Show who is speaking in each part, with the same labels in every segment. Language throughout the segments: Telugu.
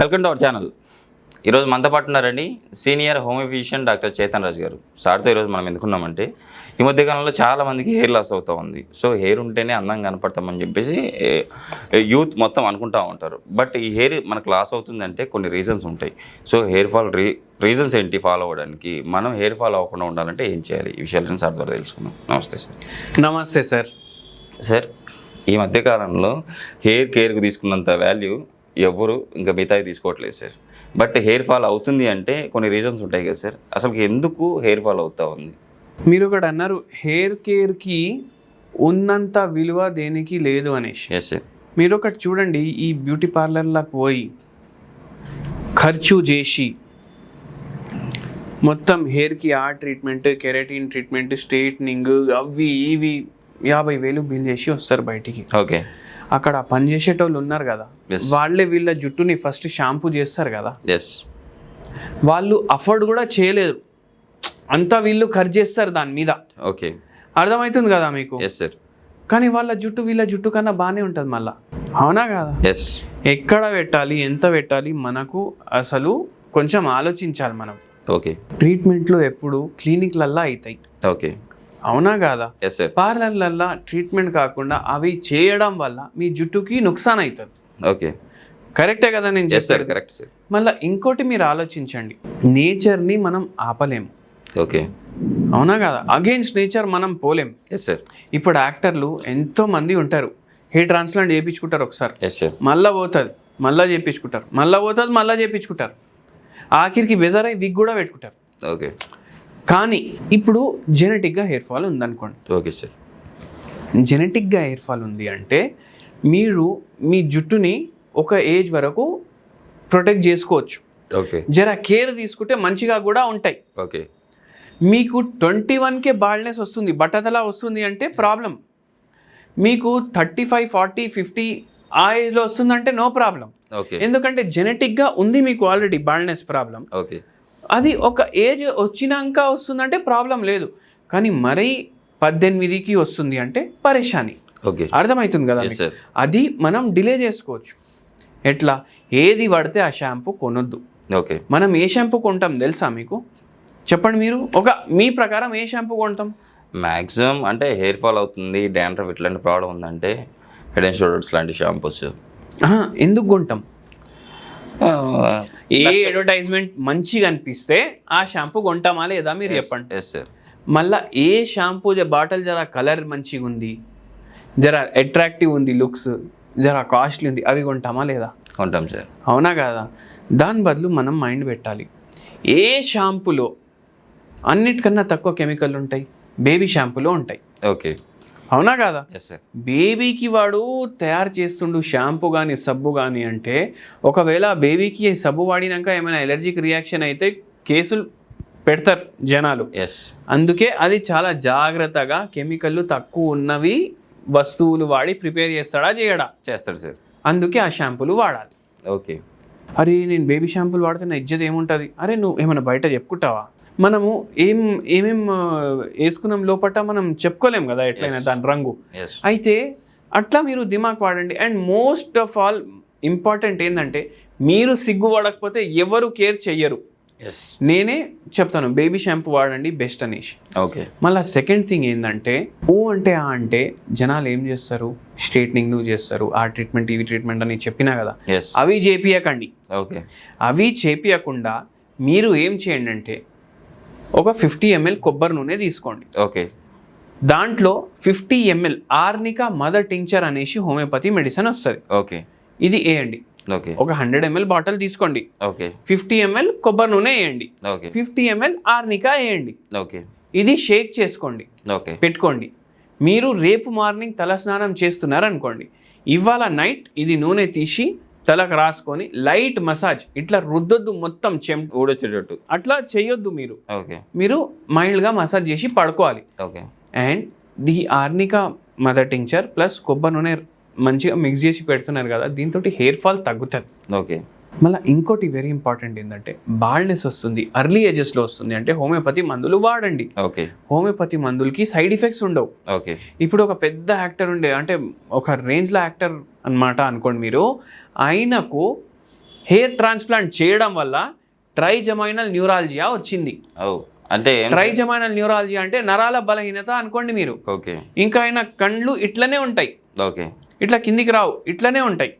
Speaker 1: Welcome to our channel. ఈరోజు మనతో పాటు ఉన్నారండి senior homeo physician doctor Chetan Raju garu. సార్తో ఈరోజు మనం ఎందుకున్నామంటే ఈ మధ్య కాలంలో చాలా మందికి హెయిర్ లాస్ అవుతూ ఉంది. సో హెయిర్ ఉంటేనే అందంగా కనపడతామని చెప్పేసి యూత్ మొత్తం అనుకుంటూ ఉంటారు. బట్ ఈ హెయిర్ మనకు లాస్ అవుతుందంటే కొన్ని రీజన్స్ ఉంటాయి. So hair fall re reasons ఏంటి ఫాలో అవ్వడానికి? మనం హెయిర్ ఫాల్ అవ్వకుండా ఉండాలంటే ఏం చేయాలి? ఈ విషయాలను సార్ ద్వారా తెలుసుకుందాం. నమస్తే సార్.
Speaker 2: నమస్తే సార్.
Speaker 1: సార్ ఈ మధ్యకాలంలో హెయిర్ కేర్కి తీసుకున్నంత వాల్యూ ఎవ్వరు ఇంకా మిగతాయి తీసుకోవట్లేదు సార్. బట్ హెయిర్ ఫాల్ అవుతుంది అంటే కొన్ని రీజన్స్ ఉంటాయి కదా సార్. అసలు ఎందుకు హెయిర్ ఫాల్ అవుతా ఉంది?
Speaker 2: మీరు ఒకటి అన్నారు హెయిర్ కేర్కి ఉన్నంత విలువ దేనికి లేదు అనేసి
Speaker 1: ఎస్ సార్
Speaker 2: మీరు ఒకటి చూడండి ఈ బ్యూటీ పార్లర్లకు పోయి ఖర్చు చేసి మొత్తం హెయిర్కి ఆ ట్రీట్మెంట్ కెరటిన్ ట్రీట్మెంట్ స్ట్రైట్నింగ్ అవి ఇవి యాభై వేలు బిల్ చేసి వస్తారు బయటికి.
Speaker 1: ఓకే
Speaker 2: అక్కడ పని చేసేటోళ్ళు ఉన్నారు కదా. వాళ్ళే వీళ్ళ జుట్టుని ఫస్ట్ షాంపూ చేస్తారు కదా. వాళ్ళు అఫోర్డ్ కూడా చేయలేరు. అంతా వీళ్ళు ఖర్చు చేస్తారు దాని మీద.
Speaker 1: ఓకే
Speaker 2: అర్థమవుతుంది కదా మీకు? కానీ వాళ్ళ జుట్టు వీళ్ళ జుట్టు కన్నా బాగానే ఉంటుంది మళ్ళా. అవునా కదా? ఎక్కడ పెట్టాలి ఎంత పెట్టాలి మనకు అసలు కొంచెం ఆలోచించాలి మనం.
Speaker 1: ఓకే
Speaker 2: ట్రీట్మెంట్లు ఎప్పుడు క్లినిక్లల్లా అవుతాయి
Speaker 1: ఓకే
Speaker 2: అవునా కాదా? పార్లర్లల్లా ట్రీట్మెంట్ కాకుండా అవి చేయడం వల్ల మీ జుట్టుకి నుక్సాన్ అవుతుంది
Speaker 1: ఓకే
Speaker 2: కరెక్టే కదా నేను చెప్పాను
Speaker 1: కరెక్ట్ సార్
Speaker 2: మళ్ళీ ఇంకోటి మీరు ఆలోచించండి. నేచర్ని మనం ఆపలేము
Speaker 1: ఓకే
Speaker 2: అవునా కదా? అగేన్స్ట్ నేచర్ మనం పోలేం.
Speaker 1: ఎస్ సార్
Speaker 2: ఇప్పుడు యాక్టర్లు ఎంతో మంది ఉంటారు. హెయిర్ ట్రాన్స్ప్లాంట్ చేయించుకుంటారు ఒకసారి.
Speaker 1: ఎస్ సార్
Speaker 2: మళ్ళా పోతుంది. మళ్ళా చేయించుకుంటారు. మళ్ళా పోతుంది మళ్ళా చేయించుకుంటారు. ఆఖరికి బెజారై విగ్ కూడా పెట్టుకుంటారు.
Speaker 1: ఓకే
Speaker 2: కానీ ఇప్పుడు జెనెటిక్గా హెయిర్ ఫాల్ ఉందనుకోండి.
Speaker 1: ఓకే సార్
Speaker 2: జెనెటిక్గా హెయిర్ ఫాల్ ఉంది అంటే మీరు మీ జుట్టుని ఒక ఏజ్ వరకు ప్రొటెక్ట్ చేసుకోవచ్చు.
Speaker 1: ఓకే
Speaker 2: జర కేర్ తీసుకుంటే మంచిగా కూడా ఉంటాయి.
Speaker 1: ఓకే
Speaker 2: మీకు ట్వంటీ వన్కే బాల్నెస్ వస్తుంది బట్టతలా వస్తుంది అంటే ప్రాబ్లం మీకు థర్టీ ఫైవ్ ఫార్టీ ఫిఫ్టీ ఆ ఏజ్లో వస్తుందంటే నో ప్రాబ్లం
Speaker 1: ఓకే
Speaker 2: ఎందుకంటే జెనెటిక్గా ఉంది మీకు ఆల్రెడీ బాల్నెస్ ప్రాబ్లం
Speaker 1: ఓకే
Speaker 2: అది ఒక ఏజ్ వచ్చినాక వస్తుందంటే ప్రాబ్లం లేదు. కానీ మరీ పద్దెనిమిదికి వస్తుంది అంటే పరేషాని.
Speaker 1: ఓకే.
Speaker 2: అర్థమవుతుంది కదా అది మనం డిలే చేసుకోవచ్చు. ఎట్లా? ఏది పడితే ఆ షాంపూ కొనొద్దు.
Speaker 1: ఓకే.
Speaker 2: మనం ఏ షాంపూ కొంటాం తెలుసా మీకు? చెప్పండి మీరు. ఒక మీ ప్రకారం ఏ షాంపూ కొంటాం?
Speaker 1: మ్యాక్సిమం అంటే హెయిర్ ఫాల్ అవుతుంది డాండ్రఫ్ ఇట్లాంటి ప్రాబ్లం ఉందంటే హెడ్ అండ్ షోల్డర్స్ లాంటి షాంపూస్.
Speaker 2: ఎందుకు కొంటాం? ఏ అడ్వర్టైజ్మెంట్ మంచిగా అనిపిస్తే ఆ షాంపూ కొంటామా లేదా మీరు చెప్పండి.
Speaker 1: ఎస్ సార్
Speaker 2: మళ్ళా ఏ షాంపూ బాటిల్ జర కలర్ మంచిగా ఉంది జర అట్రాక్టివ్ ఉంది లుక్స్ జర కాస్ట్లీ ఉంది అవి కొంటామా లేదా?
Speaker 1: ఉంటాం సార్
Speaker 2: అవునా కాదా? దాని బదులు మనం మైండ్ పెట్టాలి. ఏ షాంపూలో అన్నిటికన్నా తక్కువ కెమికల్ ఉంటాయి? బేబీ షాంపూలో ఉంటాయి.
Speaker 1: ఓకే
Speaker 2: అవునా కాదా? బేబీకి వాడు తయారు చేస్తుండు షాంపూ కానీ సబ్బు కానీ అంటే ఒకవేళ బేబీకి సబ్బు వాడినాక ఏమైనా ఎలర్జిక్ రియాక్షన్ అయితే కేసులు పెడతారు జనాలు.
Speaker 1: ఎస్
Speaker 2: అందుకే అది చాలా జాగ్రత్తగా కెమికల్లు తక్కువ ఉన్నవి వస్తువులు వాడి ప్రిపేర్ చేస్తాడా చేయడా?
Speaker 1: చేస్తాడు సార్
Speaker 2: అందుకే ఆ షాంపూలు వాడాలి.
Speaker 1: ఓకే
Speaker 2: అరే నేను బేబీ షాంపూలు వాడితే నా ఇజ్జత్ ఏముంటుంది? అరే నువ్వు ఏమైనా బయట చెప్పుకుంటావా? మనము ఏం ఏమేం వేసుకున్నాం లోపట మనం చెప్పుకోలేం కదా ఎట్లయినా దాని రంగు. అయితే అట్లా మీరు దిమాగ్ వాడండి. And most of all important ఏంటంటే మీరు సిగ్గు వాడకపోతే ఎవరు కేర్ చెయ్యరు. నేనే చెప్తాను బేబీ షాంపూ వాడండి బెస్ట్ అనేసి.
Speaker 1: ఓకే
Speaker 2: మళ్ళీ సెకండ్ థింగ్ ఏంటంటే ఓ అంటే ఆ అంటే జనాలు ఏం చేస్తారు? స్ట్రైట్నింగ్ నువ్వు చేస్తారు. ఆ ట్రీట్మెంట్ ఇవి ట్రీట్మెంట్ అని చెప్పినా కదా. అవి చేపియకండి.
Speaker 1: ఓకే
Speaker 2: అవి చేపియకుండా మీరు ఏం చేయండి అంటే ఒక ఫిఫ్టీ ఎంఎల్ కొబ్బరి నూనె తీసుకోండి.
Speaker 1: ఓకే.
Speaker 2: దాంట్లో fifty ML arnica mother tincture అనేసి హోమియోపతి మెడిసిన్ వస్తుంది.
Speaker 1: ఓకే.
Speaker 2: ఇది వేయండి.
Speaker 1: ఓకే.
Speaker 2: ఒక హండ్రెడ్ ఎంఎల్ బాటిల్ తీసుకోండి.
Speaker 1: ఓకే.
Speaker 2: ఫిఫ్టీ ఎంఎల్ కొబ్బరి నూనె వేయండి.
Speaker 1: ఓకే.
Speaker 2: ఫిఫ్టీ ఎంఎల్ ఆర్నికా వేయండి.
Speaker 1: ఓకే.
Speaker 2: ఇది షేక్ చేసుకోండి.
Speaker 1: ఓకే.
Speaker 2: పెట్టుకోండి. మీరు రేపు మార్నింగ్ తలస్నానం చేస్తున్నారనుకోండి ఇవాళ నైట్ ఇది నూనె తీసి తలకు రాసుకొని లైట్ మసాజ్ ఇట్లా రుద్దొద్దు మొత్తం చెం
Speaker 1: ఊడొచ్చేటట్టు.
Speaker 2: అట్లా చేయొద్దు మీరు.
Speaker 1: ఓకే.
Speaker 2: మీరు మైల్డ్గా మసాజ్ చేసి పడుకోవాలి.
Speaker 1: Okay.
Speaker 2: And the arnica mother tincture plus కొబ్బరి నూనె మంచిగా మిక్స్ చేసి పెడుతున్నారు కదా దీంతో హెయిర్ ఫాల్ తగ్గుతుంది.
Speaker 1: ఓకే.
Speaker 2: మళ్ళీ ఇంకోటి వెరీ ఇంపార్టెంట్ ఏంటంటే బాల్నెస్ వస్తుంది అర్లీ ఏజెస్లో వస్తుంది. అంటే హోమియోపతి మందులు వాడండి.
Speaker 1: ఓకే.
Speaker 2: హోమియోపతి మందులకి సైడ్ ఎఫెక్ట్స్ ఉండవు.
Speaker 1: ఓకే.
Speaker 2: ఇప్పుడు ఒక పెద్ద యాక్టర్ ఉండే అంటే ఒక రేంజ్లో యాక్టర్ అన్నమాట అనుకోండి మీరు ఆయనకు హెయిర్ ట్రాన్స్ప్లాంట్ చేయడం వల్ల ట్రైజమైనల్ న్యూరాలజియా వచ్చింది.
Speaker 1: అంటే
Speaker 2: ట్రైజమైనల్ న్యూరాలజియా అంటే నరాల బలహీనత అనుకోండి మీరు.
Speaker 1: ఓకే.
Speaker 2: ఇంకా ఆయన కండ్లు ఇట్లనే ఉంటాయి.
Speaker 1: ఓకే.
Speaker 2: ఇట్లా కిందికి రావు ఇట్లనే ఉంటాయి.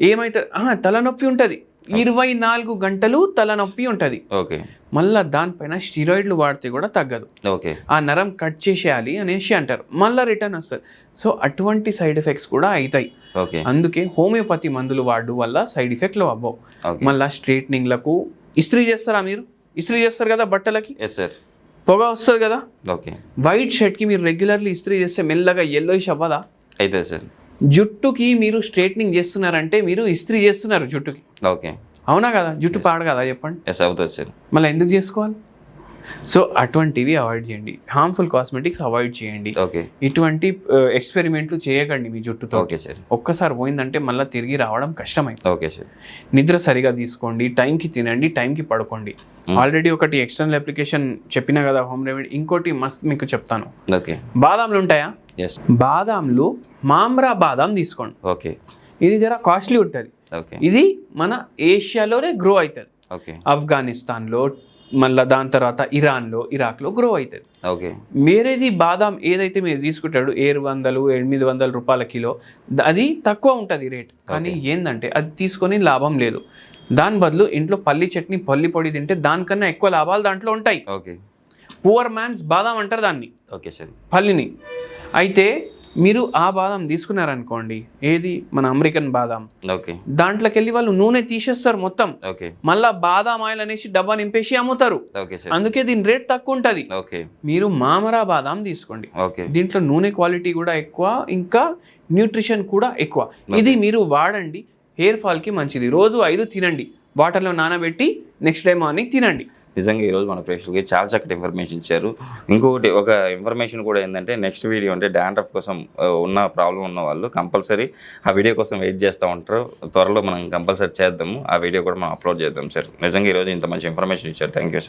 Speaker 2: ఏమైతే తలనొప్పి ఉంటుంది. ఇరవై నాలుగు గంటలు తలనొప్పి ఉంటుంది.
Speaker 1: ఓకే.
Speaker 2: మళ్ళా దానిపైన స్టిరాయిడ్లు వాడితే కూడా తగ్గదు.
Speaker 1: ఓకే.
Speaker 2: ఆ నరం కట్ చేసేయాలి అనేసి అంటారు. మళ్ళీ రిటర్న్ వస్తుంది. సో అటువంటి సైడ్ ఎఫెక్ట్స్ కూడా అవుతాయి
Speaker 1: ఓకే.
Speaker 2: అందుకే హోమియోపతి మందులు వాడడం వల్ల సైడ్ ఎఫెక్ట్లు అవ్వవు. మళ్ళీ స్ట్రైట్నింగ్లకు ఇస్త్రీ చేస్తారా మీరు? ఇస్త్రీ చేస్తారు కదా బట్టలకి?
Speaker 1: ఎస్ సార్
Speaker 2: పొగ వస్తుంది కదా?
Speaker 1: ఓకే.
Speaker 2: వైట్ షర్ట్కి మీరు రెగ్యులర్లీ ఇస్త్రీ చేస్తే మెల్లగా ఎల్లోయిష్ అవ్వదా?
Speaker 1: అయితే సార్.
Speaker 2: జుట్టుకి మీరు స్ట్రైట్నింగ్ చేస్తున్నారంటే మీరు ఇస్త్రీ చేస్తున్నారు జుట్టుకి.
Speaker 1: ఓకే.
Speaker 2: అవునా కదా? జుట్టు పాడు కదా చెప్పండి.
Speaker 1: ఎస్ అవుతుంది సార్.
Speaker 2: మళ్ళీ ఎందుకు చేసుకోవాలి? సో అటువంటివి అవాయిడ్ చేయండి. హార్మ్ఫుల్ కాస్మెటిక్స్ అవాయిడ్ చేయండి.
Speaker 1: ఓకే.
Speaker 2: ఇటువంటి ఎక్స్పెరిమెంట్లు చేయకండి మీ జుట్టుతో.
Speaker 1: Okay sir.
Speaker 2: ఒక్కసారి పోయిందంటే మళ్ళీ తిరిగి రావడం కష్టమై
Speaker 1: ఓకే సార్.
Speaker 2: నిద్ర సరిగా తీసుకోండి టైంకి తినండి టైంకి పడుకోండి. ఆల్రెడీ ఒకటి ఎక్స్టర్నల్ అప్లికేషన్ చెప్పిన కదా హోమ్ రెమెడీ ఇంకోటి మస్త్ మీకు చెప్తాను.
Speaker 1: ఓకే.
Speaker 2: బాదాంలు ఉంటాయా? బాదాంలు మామ్రా బాదాం తీసుకోండి.
Speaker 1: ఓకే.
Speaker 2: ఇది జర కాస్ట్లీ ఉంటుంది.
Speaker 1: ఓకే.
Speaker 2: ఇది మన ఏషియాలోనే గ్రో అవుతుంది.
Speaker 1: ఓకే.
Speaker 2: ఆఫ్ఘనిస్తాన్లో మళ్ళీ దాని తర్వాత ఇరాన్లో ఇరాక్లో గ్రో అవుతుంది
Speaker 1: ఓకే.
Speaker 2: వేరేది బాదాం ఏదైతే మీరు తీసుకుంటాడు ఏడు వందలు ఎనిమిది వందల రూపాయల కిలో అది తక్కువ ఉంటుంది రేట్. కానీ ఏంటంటే అది తీసుకొని లాభం లేదు. దాని బదులు ఇంట్లో పల్లి చట్నీ పల్లి పొడి తింటే దానికన్నా ఎక్కువ లాభాలు దాంట్లో ఉంటాయి.
Speaker 1: ఓకే.
Speaker 2: పువర్ మ్యాన్స్ బాదాం అంటారు దాన్ని.
Speaker 1: Okay sir.
Speaker 2: పల్లిని. అయితే మీరు ఆ బాదాం తీసుకున్నారనుకోండి ఏది? మన అమెరికన్ బాదాం.
Speaker 1: ఓకే.
Speaker 2: దాంట్లోకి వెళ్ళి వాళ్ళు నూనె తీసేస్తారు మొత్తం.
Speaker 1: ఓకే.
Speaker 2: మళ్ళా బాదాం ఆయిల్ అనేసి డబ్బా నింపేసి అమ్ముతారు. అందుకే దీని రేట్ తక్కువ ఉంటుంది
Speaker 1: ఓకే.
Speaker 2: మీరు మామరా బాదాం తీసుకోండి.
Speaker 1: ఓకే.
Speaker 2: దీంట్లో నూనె క్వాలిటీ కూడా ఎక్కువ ఇంకా న్యూట్రిషన్ కూడా ఎక్కువ. ఇది మీరు వాడండి హెయిర్ ఫాల్కి మంచిది. రోజు ఐదు తినండి. వాటర్లో నానబెట్టి నెక్స్ట్ డే మార్నింగ్ తినండి.
Speaker 1: నిజంగా ఈరోజు మన ప్రేక్షకులకి చాలా చక్కటి ఇన్ఫర్మేషన్ ఇచ్చారు. ఇంకొకటి ఒక ఇన్ఫర్మేషన్ కూడా ఏంటంటే నెక్స్ట్ వీడియో అంటే డాండ్రఫ్ కోసం ఉన్న ప్రాబ్లం ఉన్న వాళ్ళు కంపల్సరీ ఆ వీడియో కోసం వెయిట్ చేస్తూ ఉంటారు. త్వరలో మనం కంపల్సరీ చేద్దాము. ఆ వీడియో కూడా మనం అప్లోడ్ చేద్దాం సార్ నిజంగా ఈరోజు ఇంత మంచి ఇన్ఫర్మేషన్ ఇచ్చారు. Thank you sir